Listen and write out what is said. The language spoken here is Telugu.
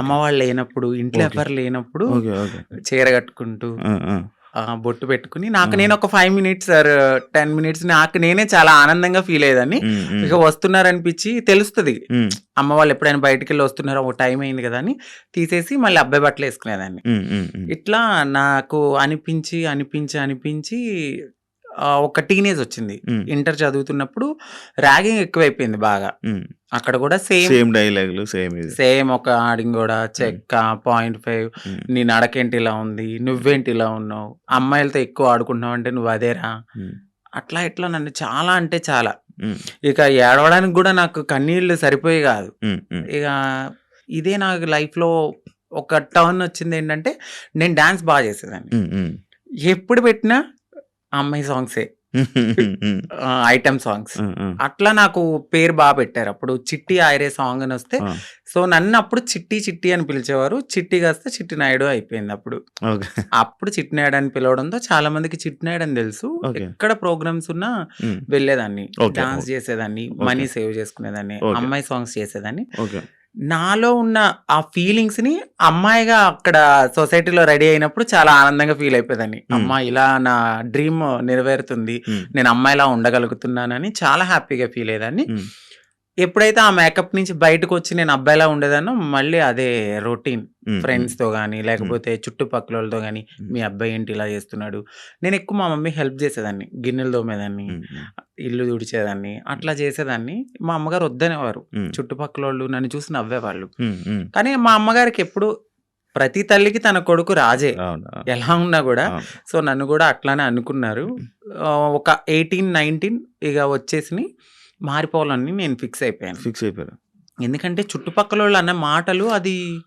అమ్మ వాళ్ళు లేనప్పుడు ఇంట్లో. ఎవరు లేనప్పుడు. చీర కట్టుకుంటూ బొట్టు పెట్టుకొని నాకు! నేను ఒక 5 మినిట్స్ ఆర్ 10 మినిట్స్ నాకు నేనే చాలా ఆనందంగా ఫీల్ అయ్యేదాన్ని. ఇక వస్తున్నారనిపించి తెలుస్తది. అమ్మ వాళ్ళు ఎప్పుడైనా బయటికెళ్ళి వస్తున్నారో ఓ టైం అయింది కదా! అని తీసేసి మళ్ళీ అబ్బాయి బట్టలు. హ్మ్. ఇట్లా నాకు అనిపించి, అనిపించి, అనిపించి ఒక టీనేజ్ వచ్చింది. ఇంటర్ చదువుతున్నప్పుడు ర్యాగింగ్ ఎక్కువైపోయింది బాగా. అక్కడ కూడా సేమ్ సేమ్ డైలాగులు సేమ్. సేమ్ ఒక ఆడింగోడ, హ్మ్. చెక్క, 0.5 హ్మ్. నీ నడకేంటి ఇలా ఉంది? నువ్వేంటి ఇలా ఉన్నావు? అమ్మాయిలతో ఎక్కువ ఆడుకుంటున్నావు అంటే నువ్వు అదేరా? అట్లా ఇట్లా నన్ను చాలా అంటే చాలా. ఇక ఏడవడానికి కూడా నాకు కన్నీళ్ళు సరిపోయేవి కాదు. ఇక ఇదే నాకు లైఫ్‌లో ఒక టర్న్ వచ్చిందేంటంటే నేను డాన్స్ బా చేసేదాన్ని. ఎప్పుడు పెట్టినా అమ్మాయి సాంగ్సే. Item songs. అట్లా నాకు పేరు బా పెట్టారు. అప్పుడు 'చిట్టి ఆయరే' సాంగ్ అని వస్తే! సో నన్ను అప్పుడు చిట్టి చిట్టి అని పిలిచేవారు. చిట్టి కాస్త చిట్టి నాయుడు అయిపోయింది అప్పుడు. అప్పుడు చిట్టి నాయుడు అని పిలవడంతో చాలా మందికి చిట్టి నాయుడు అని తెలుసు. ఎక్కడ ప్రోగ్రామ్స్ ఉన్నా. వెళ్ళేదాన్ని. డాన్స్. చేసేదాన్ని. మనీ సేవ్ చేసుకునేదాన్ని. అమ్మాయి సాంగ్స్ చేసేదాన్ని. నాలో ఉన్న ఆ ఫీలింగ్స్‌ని అమ్మాయిగా అక్కడ సొసైటీలో రెడీ అయినప్పుడు చాలా ఆనందంగా ఫీల్ అయిపోయేదాన్ని. హ్మ్. అమ్మా! ఇలా నా డ్రీమ్ నెరవేరుతుంది. నేను అమ్మాయిలా ఉండగలుగుతున్నానని చాలా హ్యాపీగా ఫీల్ అయ్యేదాన్ని. ఎప్పుడైతే ఆ మేకప్ నుంచి బయటకొచ్చి నేను అబ్బాయిలా ఉండేదాన్నో మళ్ళీ అదే రొటీన్. ఫ్రెండ్స్‌తో గాని, హ్మ్. లేకపోతే చుట్టుపక్కలోళ్ళతో గాని, హ్మ్. మీ అబ్బాయి ఏంటి ఇలా చేస్తున్నాడు? నేను ఎక్కువ మా మమ్మీకి హెల్ప్ చేసేదాన్ని. గిన్నెలు తోమేదాన్ని. ఇల్లు తుడిచేదాన్ని. అట్లా చేసేదాన్ని. మా అమ్మగారు వద్దనేవారు. హ్మ్. చుట్టుపక్కలోళ్ళు నన్ను చూసి నవ్వేవాళ్ళు. కానీ మా అమ్మగారికి ఎప్పుడు ప్రతి తల్లికి తన కొడుకు రాజే. ఎలా ఉన్నా కూడా. సో నన్ను కూడా అట్లానే అనుకున్నారు. ఒక 18, 19 ఇక వచ్చేసినాయి. మారిపోవాలని నేను ఫిక్స్ అయిపోయాను. ఫిక్స్ అయిపోయారు. ఎందుకంటే చుట్టుపక్కలోళ్ళు అన్న మాటలు అది